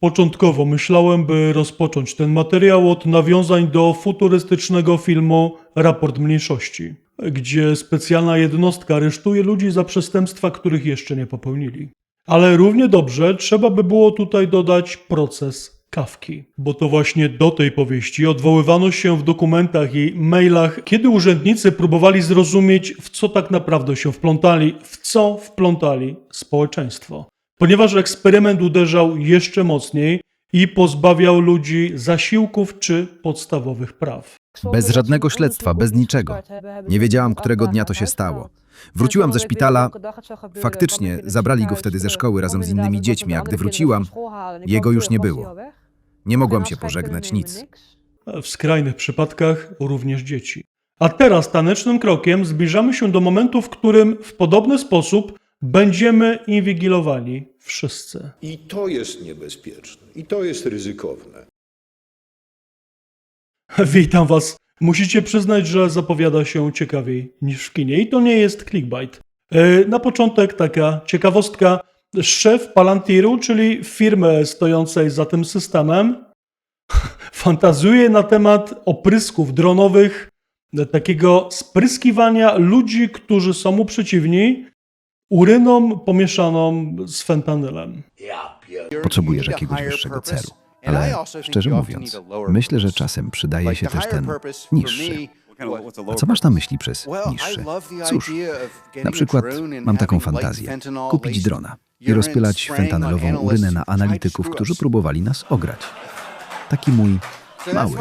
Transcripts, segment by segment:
Początkowo myślałem, by rozpocząć ten materiał od nawiązań do futurystycznego filmu Raport Mniejszości, gdzie specjalna jednostka aresztuje ludzi za przestępstwa, których jeszcze nie popełnili. Ale równie dobrze trzeba by było tutaj dodać proces Kawki, bo to właśnie do tej powieści odwoływano się w dokumentach i mailach, kiedy urzędnicy próbowali zrozumieć, w co tak naprawdę się wplątali, w co wplątali społeczeństwo. Ponieważ eksperyment uderzał jeszcze mocniej i pozbawiał ludzi zasiłków czy podstawowych praw. Bez żadnego śledztwa, bez niczego. Nie wiedziałam, którego dnia to się stało. Wróciłam ze szpitala. Faktycznie, zabrali go wtedy ze szkoły razem z innymi dziećmi, a gdy wróciłam, jego już nie było. Nie mogłam się pożegnać, nic. w skrajnych przypadkach również dzieci. A teraz tanecznym krokiem zbliżamy się do momentu, w którym w podobny sposób będziemy inwigilowani wszyscy. I to jest niebezpieczne, i to jest ryzykowne. Witam Was. Musicie przyznać, że zapowiada się ciekawiej niż w kinie. I to nie jest clickbait. E, Na początek taka ciekawostka. Szef Palantiru, czyli firmy stojącej za tym systemem, fantazuje na temat oprysków dronowych, takiego spryskiwania ludzi, którzy są mu przeciwni, uryną pomieszaną z fentanyłem. Potrzebujesz jakiegoś wyższego celu. Ale szczerze mówiąc, myślę, że czasem przydaje się też ten niższy. A co masz na myśli przez niższy? Cóż, na przykład mam taką fantazję. Kupić drona i rozpylać fentanylową urynę na analityków, którzy próbowali nas ograć. Taki mój mały,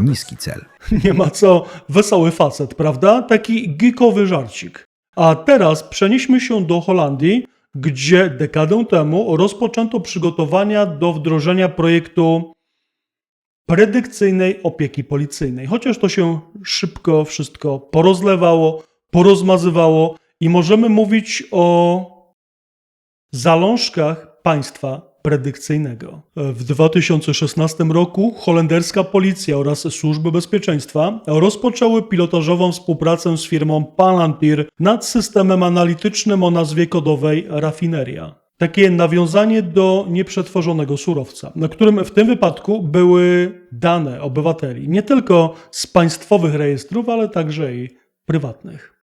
niski cel. Nie ma co, wesoły facet, prawda? Taki geekowy żarcik. A teraz przenieśmy się do Holandii, gdzie dekadę temu rozpoczęto przygotowania do wdrożenia projektu predykcyjnej opieki policyjnej. Chociaż to się szybko wszystko porozlewało, porozmazywało i możemy mówić o zalążkach państwa predykcyjnego. W 2016 roku holenderska policja oraz służby bezpieczeństwa rozpoczęły pilotażową współpracę z firmą Palantir nad systemem analitycznym o nazwie kodowej Rafineria. Takie nawiązanie do nieprzetworzonego surowca, na którym w tym wypadku były dane obywateli, nie tylko z państwowych rejestrów, ale także i prywatnych.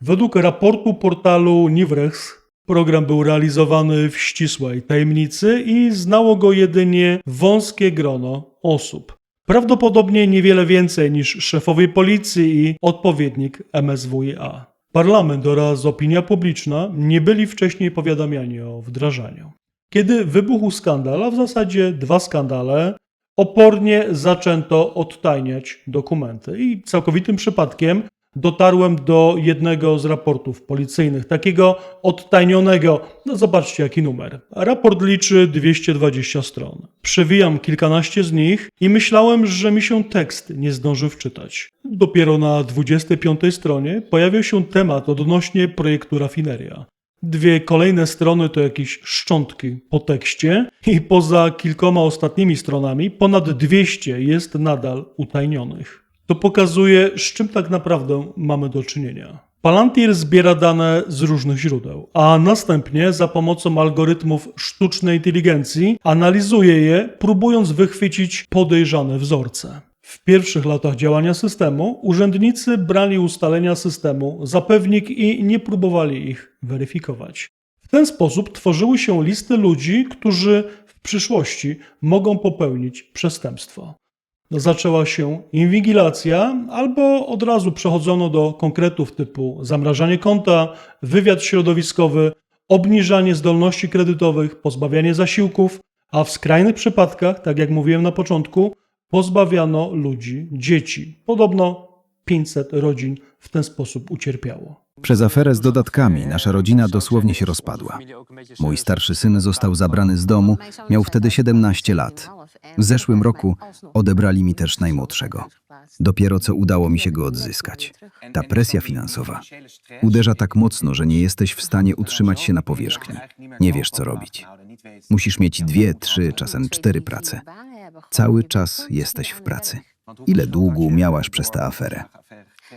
Według raportu portalu Nivrex program był realizowany w ścisłej tajemnicy i znało go jedynie wąskie grono osób. Prawdopodobnie niewiele więcej niż szefowie policji i odpowiednik MSWiA. Parlament oraz opinia publiczna nie byli wcześniej powiadamiani o wdrażaniu. Kiedy wybuchł skandal, a w zasadzie dwa skandale, opornie zaczęto odtajniać dokumenty i całkowitym przypadkiem dotarłem do jednego z raportów policyjnych, takiego odtajnionego. No zobaczcie jaki numer. Raport liczy 220 stron. Przewijam kilkanaście z nich i myślałem, że mi się tekst nie zdąży wczytać. Dopiero na 25 stronie pojawił się temat odnośnie projektu rafineria. Dwie kolejne strony to jakieś szczątki po tekście i poza kilkoma ostatnimi stronami ponad 200 jest nadal utajnionych. To pokazuje, z czym tak naprawdę mamy do czynienia. Palantir zbiera dane z różnych źródeł, a następnie za pomocą algorytmów sztucznej inteligencji analizuje je, próbując wychwycić podejrzane wzorce. W pierwszych latach działania systemu urzędnicy brali ustalenia systemu za pewnik i nie próbowali ich weryfikować. W ten sposób tworzyły się listy ludzi, którzy w przyszłości mogą popełnić przestępstwo. No, zaczęła się inwigilacja, albo od razu przechodzono do konkretów typu zamrażanie konta, wywiad środowiskowy, obniżanie zdolności kredytowych, pozbawianie zasiłków, a w skrajnych przypadkach, tak jak mówiłem na początku, pozbawiano ludzi dzieci. Podobno 500 rodzin w ten sposób ucierpiało. Przez aferę z dodatkami nasza rodzina dosłownie się rozpadła. Mój starszy syn został zabrany z domu, miał wtedy 17 lat. W zeszłym roku odebrali mi też najmłodszego. Dopiero co udało mi się go odzyskać. Ta presja finansowa uderza tak mocno, że nie jesteś w stanie utrzymać się na powierzchni. Nie wiesz, co robić. Musisz mieć dwie, trzy, czasem cztery prace. Cały czas jesteś w pracy. Ile długu miałaś przez tę aferę?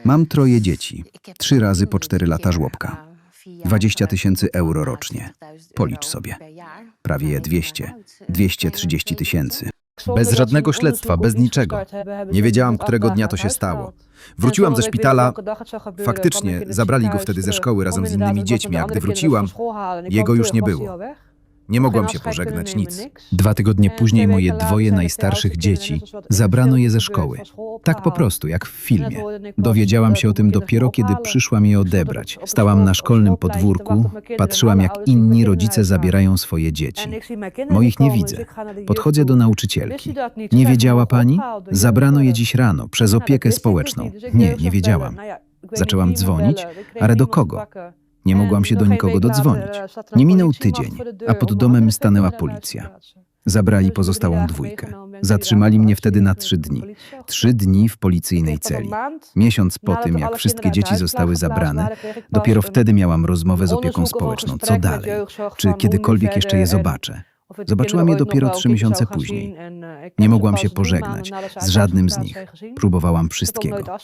Mam troje dzieci. Trzy razy po cztery lata żłobka. 20 tysięcy euro rocznie. Policz sobie. prawie 200, 230 tysięcy. Bez żadnego śledztwa, bez niczego. Nie wiedziałam, którego dnia to się stało. Wróciłam ze szpitala. Faktycznie, zabrali go wtedy ze szkoły razem z innymi dziećmi, a gdy wróciłam, jego już nie było. Nie mogłam się pożegnać, nic. Dwa tygodnie później moje dwoje najstarszych dzieci zabrano je ze szkoły. Tak po prostu, jak w filmie. Dowiedziałam się o tym dopiero, kiedy przyszłam je odebrać. Stałam na szkolnym podwórku, patrzyłam, jak inni rodzice zabierają swoje dzieci. Moich nie widzę. Podchodzę do nauczycielki. Nie wiedziała pani? Zabrano je dziś rano, przez opiekę społeczną. Nie, nie wiedziałam. Zaczęłam dzwonić, ale do kogo? Nie mogłam się do nikogo dodzwonić. Nie minął tydzień, a pod domem stanęła policja. Zabrali pozostałą dwójkę. Zatrzymali mnie wtedy na trzy dni. Trzy dni w policyjnej celi. Miesiąc po tym, jak wszystkie dzieci zostały zabrane, dopiero wtedy miałam rozmowę z opieką społeczną. Co dalej? Czy kiedykolwiek jeszcze je zobaczę? Zobaczyłam je dopiero trzy miesiące później. Nie mogłam się pożegnać z żadnym z nich. Próbowałam wszystkiego.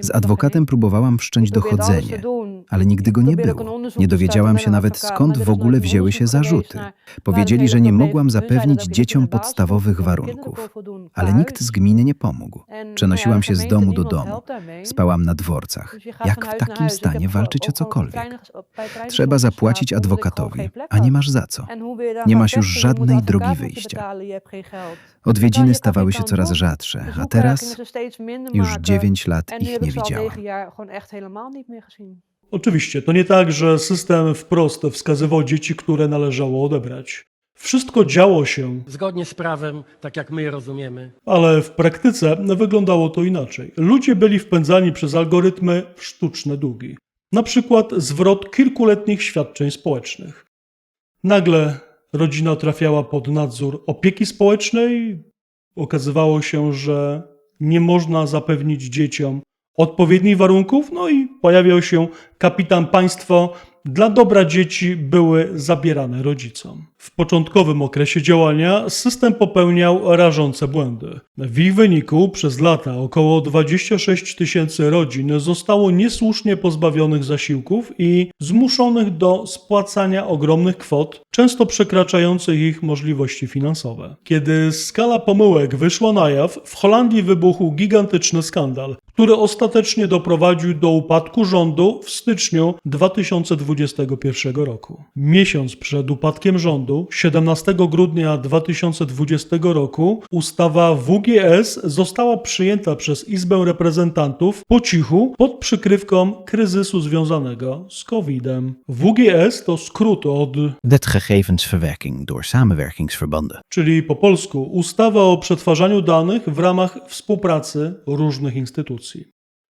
Z adwokatem próbowałam wszcząć dochodzenie, ale nigdy go nie było. Nie dowiedziałam się nawet skąd w ogóle wzięły się zarzuty. Powiedzieli, że nie mogłam zapewnić dzieciom podstawowych warunków, ale nikt z gminy nie pomógł. Przenosiłam się z domu do domu. Spałam na dworcach. Jak w takim stanie walczyć o cokolwiek? Trzeba zapłacić adwokatowi, a nie masz za co. Nie masz już żadnej drogi wyjścia. Odwiedziny stawały się coraz rzadsze, a teraz już dziewięć lat ich nie widziałam. Oczywiście, to nie tak, że system wprost wskazywał dzieci, które należało odebrać. Wszystko działo się, Zgodnie z prawem, tak jak my je rozumiemy. ale w praktyce wyglądało to inaczej. Ludzie byli wpędzani przez algorytmy w sztuczne długi. Na przykład zwrot kilkuletnich świadczeń społecznych. Nagle rodzina trafiała pod nadzór opieki społecznej. Okazywało się, że nie można zapewnić dzieciom odpowiednich warunków, no i pojawiał się kapitan państwo. Dla dobra dzieci były zabierane rodzicom. W początkowym okresie działania system popełniał rażące błędy. W ich wyniku przez lata około 26 tysięcy rodzin zostało niesłusznie pozbawionych zasiłków i zmuszonych do spłacania ogromnych kwot, często przekraczających ich możliwości finansowe. Kiedy skala pomyłek wyszła na jaw, w Holandii wybuchł gigantyczny skandal, który ostatecznie doprowadził do upadku rządu w styczniu 2021 roku. Miesiąc przed upadkiem rządu, 17 grudnia 2020 roku, ustawa WGS została przyjęta przez Izbę Reprezentantów po cichu pod przykrywką kryzysu związanego z COVID-em. WGS to skrót od Wetgegevensverwerking door samenwerkingsverbanden. czyli po polsku ustawa o przetwarzaniu danych w ramach współpracy różnych instytucji.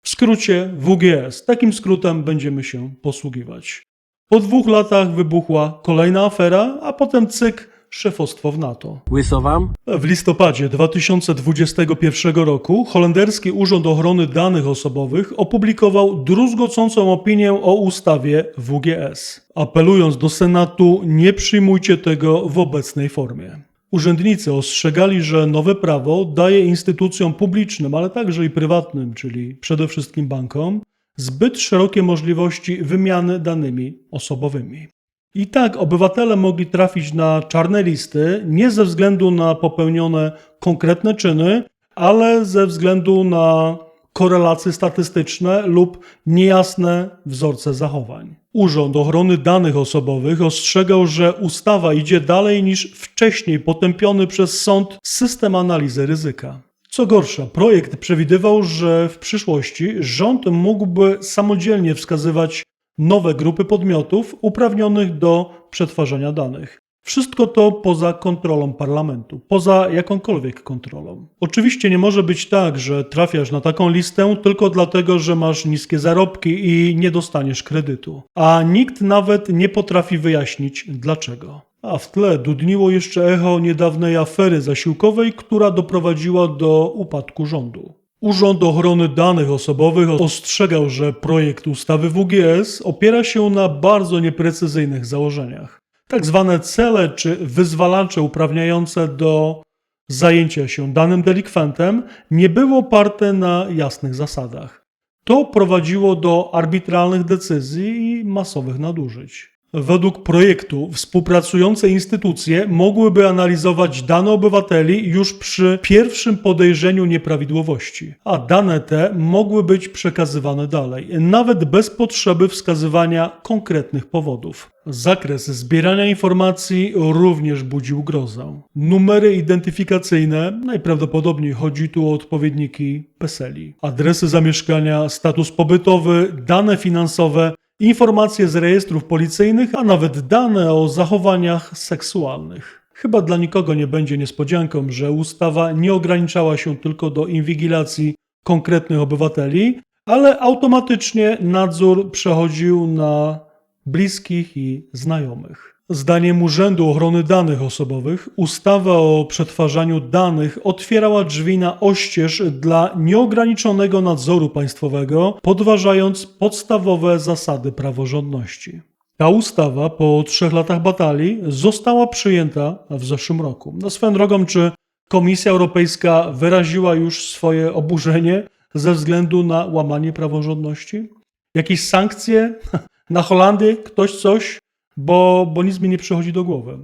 W skrócie WGS. Takim skrótem będziemy się posługiwać. Po dwóch latach wybuchła kolejna afera, a potem cyk szefostwo w NATO. Łysowam? W listopadzie 2021 roku holenderski Urząd Ochrony Danych Osobowych opublikował druzgocącą opinię o ustawie WGS. Apelując do Senatu, nie przyjmujcie tego w obecnej formie. Urzędnicy ostrzegali, że nowe prawo daje instytucjom publicznym, ale także i prywatnym, czyli przede wszystkim bankom, zbyt szerokie możliwości wymiany danymi osobowymi. I tak obywatele mogli trafić na czarne listy nie ze względu na popełnione konkretne czyny, ale ze względu na korelacje statystyczne lub niejasne wzorce zachowań. Urząd Ochrony Danych Osobowych ostrzegał, że ustawa idzie dalej niż wcześniej potępiony przez sąd system analizy ryzyka. Co gorsza, projekt przewidywał, że w przyszłości rząd mógłby samodzielnie wskazywać nowe grupy podmiotów uprawnionych do przetwarzania danych. Wszystko to poza kontrolą parlamentu, poza jakąkolwiek kontrolą. Oczywiście nie może być tak, że trafiasz na taką listę tylko dlatego, że masz niskie zarobki i nie dostaniesz kredytu. A nikt nawet nie potrafi wyjaśnić dlaczego. A w tle dudniło jeszcze echo niedawnej afery zasiłkowej, która doprowadziła do upadku rządu. Urząd Ochrony Danych Osobowych ostrzegał, że projekt ustawy WGS opiera się na bardzo nieprecyzyjnych założeniach. Tak zwane cele czy wyzwalacze uprawniające do zajęcia się danym delikwentem nie były oparte na jasnych zasadach. To prowadziło do arbitralnych decyzji i masowych nadużyć. Według projektu współpracujące instytucje mogłyby analizować dane obywateli już przy pierwszym podejrzeniu nieprawidłowości, a dane te mogły być przekazywane dalej, nawet bez potrzeby wskazywania konkretnych powodów. Zakres zbierania informacji również budził grozę. Numery identyfikacyjne, najprawdopodobniej chodzi tu o odpowiedniki PESEL-i, adresy zamieszkania, status pobytowy, dane finansowe, informacje z rejestrów policyjnych, a nawet dane o zachowaniach seksualnych. Chyba dla nikogo nie będzie niespodzianką, że ustawa nie ograniczała się tylko do inwigilacji konkretnych obywateli, ale automatycznie nadzór przechodził na bliskich i znajomych. Zdaniem Urzędu Ochrony Danych Osobowych ustawa o przetwarzaniu danych otwierała drzwi na oścież dla nieograniczonego nadzoru państwowego, podważając podstawowe zasady praworządności. Ta ustawa po trzech latach batalii została przyjęta w zeszłym roku. No swoją drogą, czy Komisja Europejska wyraziła już swoje oburzenie ze względu na łamanie praworządności? Jakieś sankcje? Na Holandię ktoś coś? Bo, bo nic mi nie przychodzi do głowy.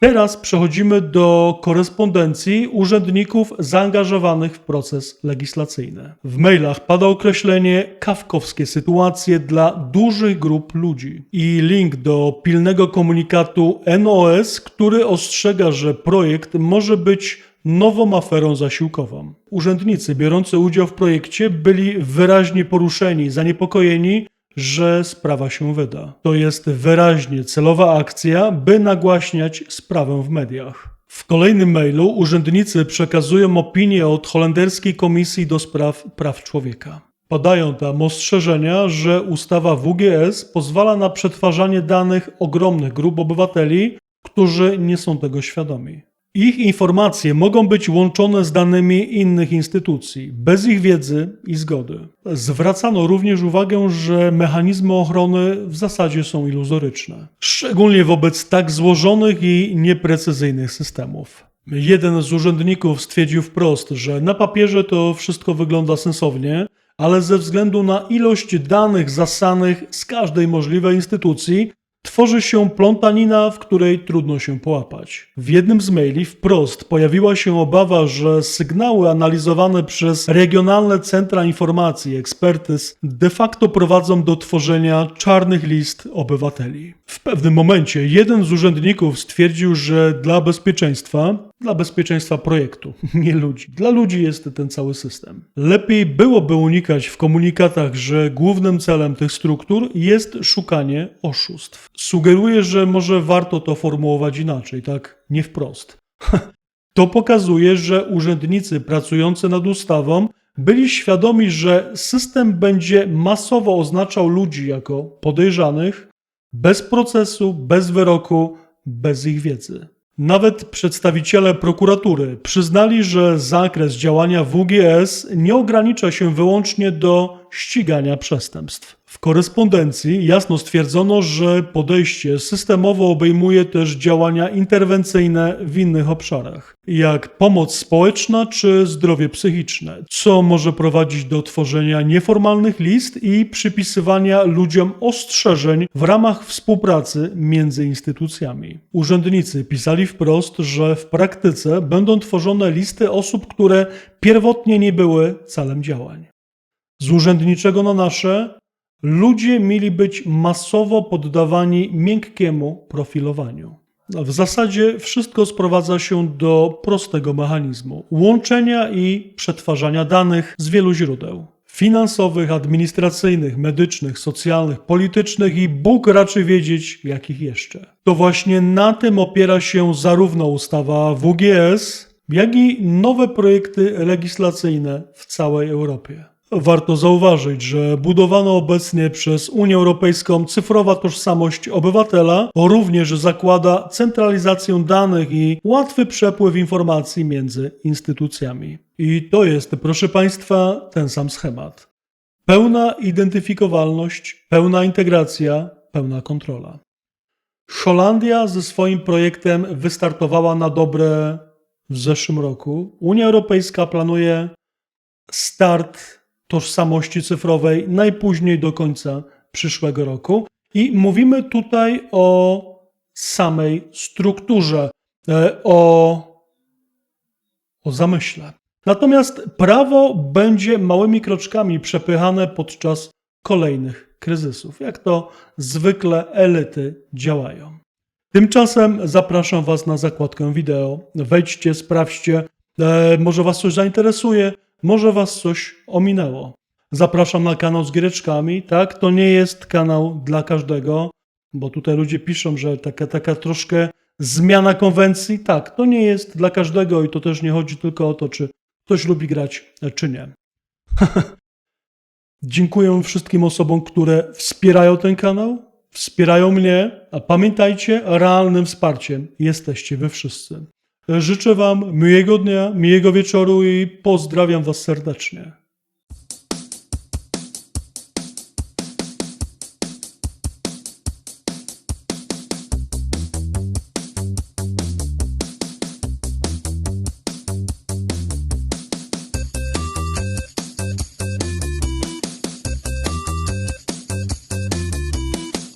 Teraz przechodzimy do korespondencji urzędników zaangażowanych w proces legislacyjny. W mailach pada określenie kawkowskie sytuacje dla dużych grup ludzi i link do pilnego komunikatu NOS, który ostrzega, że projekt może być nową aferą zasiłkową. Urzędnicy biorący udział w projekcie byli wyraźnie poruszeni, zaniepokojeni, że sprawa się wyda. To jest wyraźnie celowa akcja, by nagłaśniać sprawę w mediach. W kolejnym mailu urzędnicy przekazują opinię od holenderskiej Komisji do Spraw Praw Człowieka. Padają tam ostrzeżenia, że ustawa WGS pozwala na przetwarzanie danych ogromnych grup obywateli, którzy nie są tego świadomi. Ich informacje mogą być łączone z danymi innych instytucji, bez ich wiedzy i zgody. Zwracano również uwagę, że mechanizmy ochrony w zasadzie są iluzoryczne, szczególnie wobec tak złożonych i nieprecyzyjnych systemów. Jeden z urzędników stwierdził wprost, że na papierze to wszystko wygląda sensownie, ale ze względu na ilość danych zasanych z każdej możliwej instytucji, tworzy się plątanina, w której trudno się połapać. W jednym z maili wprost pojawiła się obawa, że sygnały analizowane przez regionalne centra informacji ekspertyz de facto prowadzą do tworzenia czarnych list obywateli. W pewnym momencie jeden z urzędników stwierdził, że dla bezpieczeństwa, dla bezpieczeństwa projektu, nie ludzi, dla ludzi jest ten cały system. Lepiej byłoby unikać w komunikatach, że głównym celem tych struktur jest szukanie oszustw. Sugeruję, że może warto to formułować inaczej, tak nie wprost. To pokazuje, że urzędnicy pracujący nad ustawą byli świadomi, że system będzie masowo oznaczał ludzi jako podejrzanych, bez procesu, bez wyroku, bez ich wiedzy. Nawet przedstawiciele prokuratury przyznali, że zakres działania WGS nie ogranicza się wyłącznie do ścigania przestępstw. W korespondencji jasno stwierdzono, że podejście systemowo obejmuje też działania interwencyjne w innych obszarach, jak pomoc społeczna czy zdrowie psychiczne, co może prowadzić do tworzenia nieformalnych list i przypisywania ludziom ostrzeżeń w ramach współpracy między instytucjami. Urzędnicy pisali wprost, że w praktyce będą tworzone listy osób, które pierwotnie nie były celem działań. Z urzędniczego na nasze ludzie mieli być masowo poddawani miękkiemu profilowaniu. W zasadzie wszystko sprowadza się do prostego mechanizmu łączenia i przetwarzania danych z wielu źródeł finansowych, administracyjnych, medycznych, socjalnych, politycznych i Bóg raczy wiedzieć, jakich jeszcze. To właśnie na tym opiera się zarówno ustawa WGS, jak i nowe projekty legislacyjne w całej Europie. Warto zauważyć, że budowana obecnie przez Unię Europejską cyfrowa tożsamość obywatela również zakłada centralizację danych i łatwy przepływ informacji między instytucjami. I to jest, proszę Państwa, ten sam schemat. Pełna identyfikowalność, pełna integracja, pełna kontrola. Holandia ze swoim projektem wystartowała na dobre w zeszłym roku. Unia Europejska planuje start tożsamości cyfrowej najpóźniej do końca przyszłego roku. I mówimy tutaj o samej strukturze, e, o, o zamyśle. Natomiast prawo będzie małymi kroczkami przepychane podczas kolejnych kryzysów, jak to zwykle elity działają. Tymczasem zapraszam Was na zakładkę wideo. Wejdźcie, sprawdźcie, e, może Was coś zainteresuje, może Was coś ominęło. Zapraszam na kanał z giereczkami, tak? To nie jest kanał dla każdego, bo tutaj ludzie piszą, że taka, taka troszkę zmiana konwencji. Tak, to nie jest dla każdego i to też nie chodzi tylko o to, czy ktoś lubi grać, czy nie. Dziękuję wszystkim osobom, które wspierają ten kanał, wspierają mnie, a pamiętajcie, realnym wsparciem jesteście wy wszyscy. Życzę Wam miłego dnia, miłego wieczoru i pozdrawiam Was serdecznie.